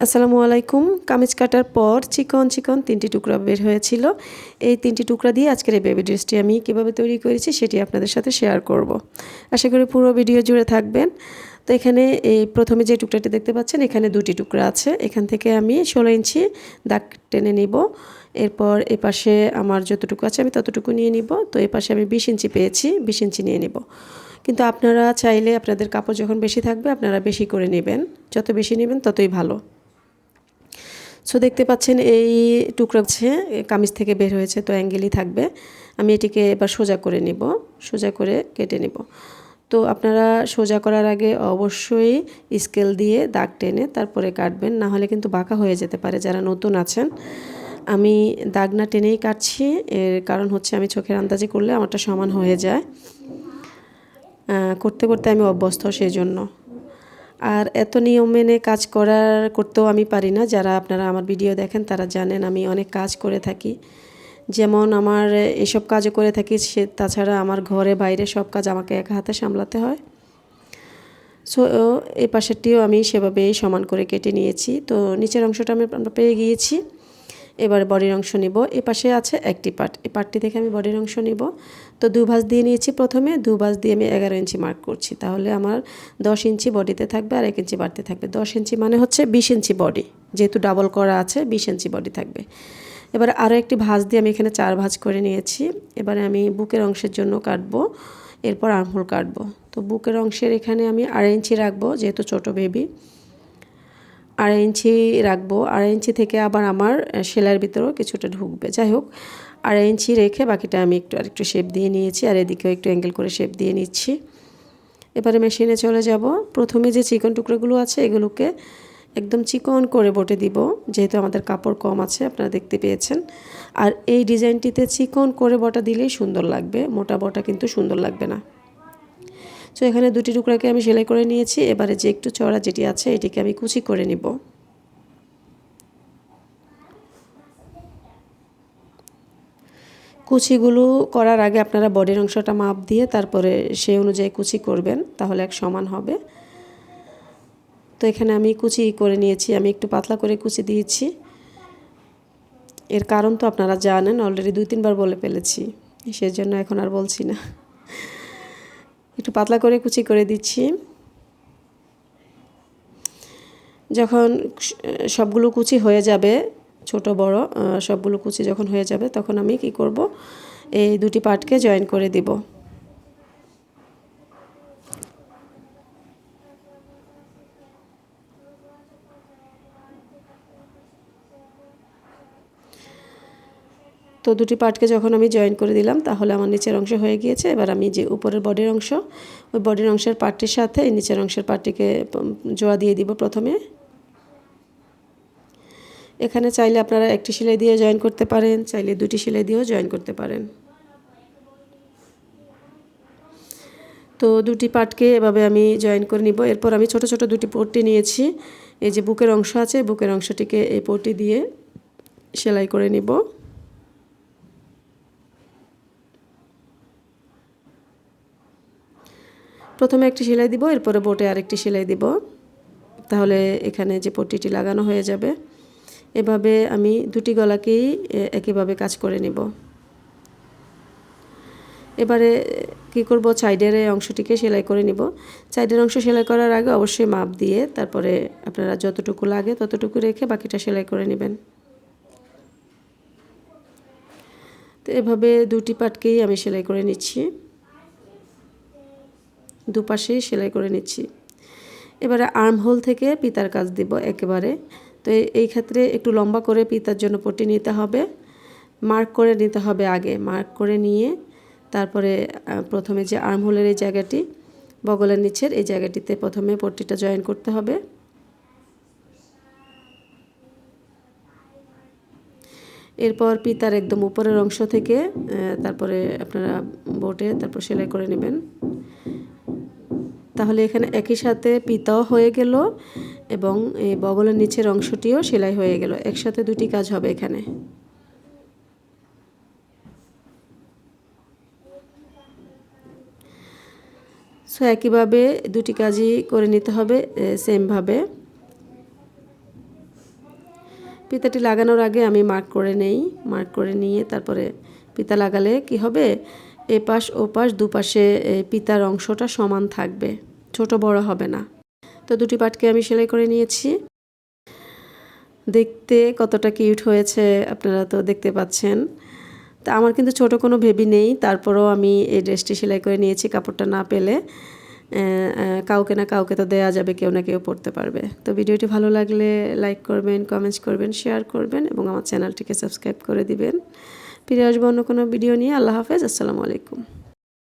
আসসালামু আলাইকুম। কামিজ কাটার পর চিকন চিকন তিনটি টুকরা বের হয়েছিল। এই তিনটি টুকরা দিয়ে আজকের এই বেবি ড্রেসটি আমি কীভাবে তৈরি করেছি সেটি আপনাদের সাথে শেয়ার করব। আশা করি পুরো ভিডিও জুড়ে থাকবেন। তো এখানে এই প্রথমে যে টুকরাটি দেখতে পাচ্ছেন, এখানে দুটি টুকরা আছে। এখান থেকে আমি ষোলো ইঞ্চি দাগ টেনে নিব। এরপর এ পাশে আমার যতটুকু আছে আমি ততটুকু নিয়ে নিব। তো এ পাশে আমি বিশ ইঞ্চি পেয়েছি, বিশ ইঞ্চি নিয়ে নিব। কিন্তু আপনারা চাইলে আপনাদের কাপড় যখন বেশি থাকবে, আপনারা বেশি করে নেবেন। যত বেশি নেবেন, ততই ভালো। সো দেখতে পাচ্ছেন এই টুকরো হচ্ছে কামিজ থেকে বের হয়েছে, তো অ্যাঙ্গেলই থাকবে। আমি এটিকে এবার সোজা করে নিব, সোজা করে কেটে নিব। তো আপনারা সোজা করার আগে অবশ্যই স্কেল দিয়ে দাগ টেনে তারপরে কাটবেন, না হলে কিন্তু বাঁকা হয়ে যেতে পারে যারা নতুন আছেন। আমি দাগ না টেনেই কাটছি, এর কারণ হচ্ছে আমি চোখের আন্দাজে করলে আমারটা সমান হয়ে যায়। করতে করতে আমি অভ্যস্ত সেই জন্য। আর এত নিয়ম মেনে কাজ করার করতেও আমি পারি না। যারা আপনারা আমার ভিডিও দেখেন, তারা জানেন আমি অনেক কাজ করে থাকি। যেমন আমার এসব কাজও করে থাকি, সে তাছাড়া আমার ঘরে বাইরে সব কাজ আমাকে এক হাতে সামলাতে হয়। সো এই পাশেরটিও আমি সেভাবেই সমান করে কেটে নিয়েছি। তো নিচের অংশটা আমি পেয়ে গিয়েছি। এবার বডির অংশ নিব। এ পাশে আছে একটি পার্ট এই পার্টটি থেকে আমি বডির অংশ নিব। তো দু ভাঁজ দিয়ে নিয়েছি প্রথমে। দু ভাঁজ দিয়ে আমি এগারো ইঞ্চি মার্ক করছি। তাহলে আমার দশ ইঞ্চি বডিতে থাকবে আর এক ইঞ্চি বাড়তে থাকবে। দশ ইঞ্চি মানে হচ্ছে বিশ ইঞ্চি বডি। যেহেতু ডাবল করা আছে, বিশ ইঞ্চি বডি থাকবে। এবার আরও একটি ভাঁজ দিয়ে আমি এখানে চার ভাঁজ করে নিয়েছি। এবারে আমি বুকের অংশের জন্য কাটবো। এরপর আর্মহোল কাটবো। তো বুকের অংশের এখানে আমি আড়াই ইঞ্চি রাখব, যেহেতু ছোটো বেবি আড়াই ইঞ্চি রাখব। আড়াই ইঞ্চি থেকে আবার আমার সেলাইয়ের ভিতরেও কিছুটা ঢুকবে। যাই হোক, আড়াই ইঞ্চি রেখে বাকিটা আমি একটু আরেকটু শেপ দিয়ে নিয়েছি আর এদিকেও একটু অ্যাঙ্গেল করে শেপ দিয়ে নিচ্ছি। এবারে মেশিনে চলে যাব। প্রথমে যে চিকন টুকরোগুলো আছে, এগুলোকে একদম চিকন করে বটে দিব, যেহেতু আমাদের কাপড় কম আছে, আপনারা দেখতে পেয়েছেন। আর এই ডিজাইনটিতে চিকন করে বটা দিলেই সুন্দর লাগবে। মোটা বটা কিন্তু সুন্দর লাগবে না। তো এখানে দুটি টুকরাকে আমি সেলাই করে নিয়েছি। এবারে যে একটু চড়া যেটি আছে, এটিকে আমি কুচি করে নিব। কুচিগুলো করার আগে আপনারা বডির অংশটা মাপ দিয়ে তারপরে সেই অনুযায়ী কুচি করবেন, তাহলে এক সমান হবে। তো এখানে আমি কুচি করে নিয়েছি, আমি একটু পাতলা করে কুচি দিয়েছি। এর কারণ তো আপনারা জানেন অলরেডি দুই তিনবার বলে ফেলেছি। সেজন্য এখন আর বলছি না। একটু পাতলা করে কুচি করে দিচ্ছি। যখন সবগুলো কুচি হয়ে যাবে, ছোট, বড় সবগুলো কুচি যখন হয়ে যাবে, তখন আমি কি করব? এই দুটি পার্টকে জয়েন করে দিব। তো দুটি পার্টকে যখন আমি জয়েন করে দিলাম, তাহলে আমার নিচের অংশ হয়ে গিয়েছে। এবার আমি যে উপরের বডির অংশ, ওই বডির অংশের পার্টটির সাথে এই নিচের অংশের পার্টটিকে জোড়া দিয়ে দিব প্রথমে। এখানে চাইলে আপনারা একটি সেলাই দিয়ে জয়েন করতে পারেন, চাইলে দুটি সেলাই দিয়েও জয়েন করতে পারেন। তো দুটি পার্টকে এভাবে আমি জয়েন করে নিব। এরপর আমি ছোট ছোট দুটি পট্টি নিয়েছি। এই যে বুকের অংশ আছে, বুকের অংশটিকে এই পট্টি দিয়ে সেলাই করে নিব। প্রথমে একটি সেলাই দিব, এরপরে বোটে আরেকটি সেলাই দিব। তাহলে এখানে যে পট্টিটি লাগানো হয়ে যাবে, এভাবে আমি দুটি গলাকেই একইভাবে কাজ করে নিব। এবারে কি করব, সাইডের এই অংশটিকে সেলাই করে নিব। সাইডের অংশ সেলাই করার আগে অবশ্যই মাপ দিয়ে তারপরে আপনারা যতটুকু লাগে ততটুকু রেখে বাকিটা সেলাই করে নেবেন। তো এভাবে দুটি পাটকেই আমি সেলাই করে নিচ্ছি। দুপাশেই সেলাই করে নিচ্ছি। এবারে আর্ম হোল থেকে পিতার কাজ দিব একেবারে। তো এই ক্ষেত্রে একটু লম্বা করে পিতার জন্য পট্টি নিতে হবে। মার্ক করে নিতে হবে আগে। মার্ক করে নিয়ে তারপরে প্রথমে যে আর্ম হোলের এই জায়গাটি, বগলের নিচের এই জায়গাটিতে প্রথমে পট্টিটা জয়েন করতে হবে। এরপর পিতার একদম উপরের অংশ থেকে তারপরে আপনারা বোটে তারপর সেলাই করে নেবেন। তাহলে এখানে একই সাথে পিতাও হয়ে গেল এবং এই বগলের নিচের অংশটিও সেলাই হয়ে গেল। একসাথে দুটি কাজ হবে এখানে। সো একইভাবে দুটি কাজই করে নিতে হবে সেমভাবে। পিতাটি লাগানোর আগে আমি মার্ক করে নেই। মার্ক করে নিয়ে তারপরে পিতা লাগালে কি হবে? এ ওপাশ, দুপাশে পিতার অংশটা সমান থাকবে। ছোট বড় হবে না। তো দুটি পাটকে আমি সেলাই করে নিয়েছি। দেখতে কতটা কিউট হয়েছে আপনারা তো দেখতে পাচ্ছেন। তা আমার কিন্তু ছোট কোনো ভেবি নেই। তারপরও আমি এই ড্রেসটি সেলাই করে নিয়েছি কাপড়টা না পেলে। কাউকে না কাউকে তো দেয়া যাবে, কেউ না কেউ পড়তে পারবে। তো ভিডিওটি ভালো লাগলে লাইক করবেন, কমেন্টস করবেন, শেয়ার করবেন এবং আমার চ্যানেলটিকে সাবস্ক্রাইব করে দিবেন। ফিরে আসব অন্য কোনো ভিডিও নিয়ে। আল্লাহ হাফেজ আসসালামু আলাইকুম।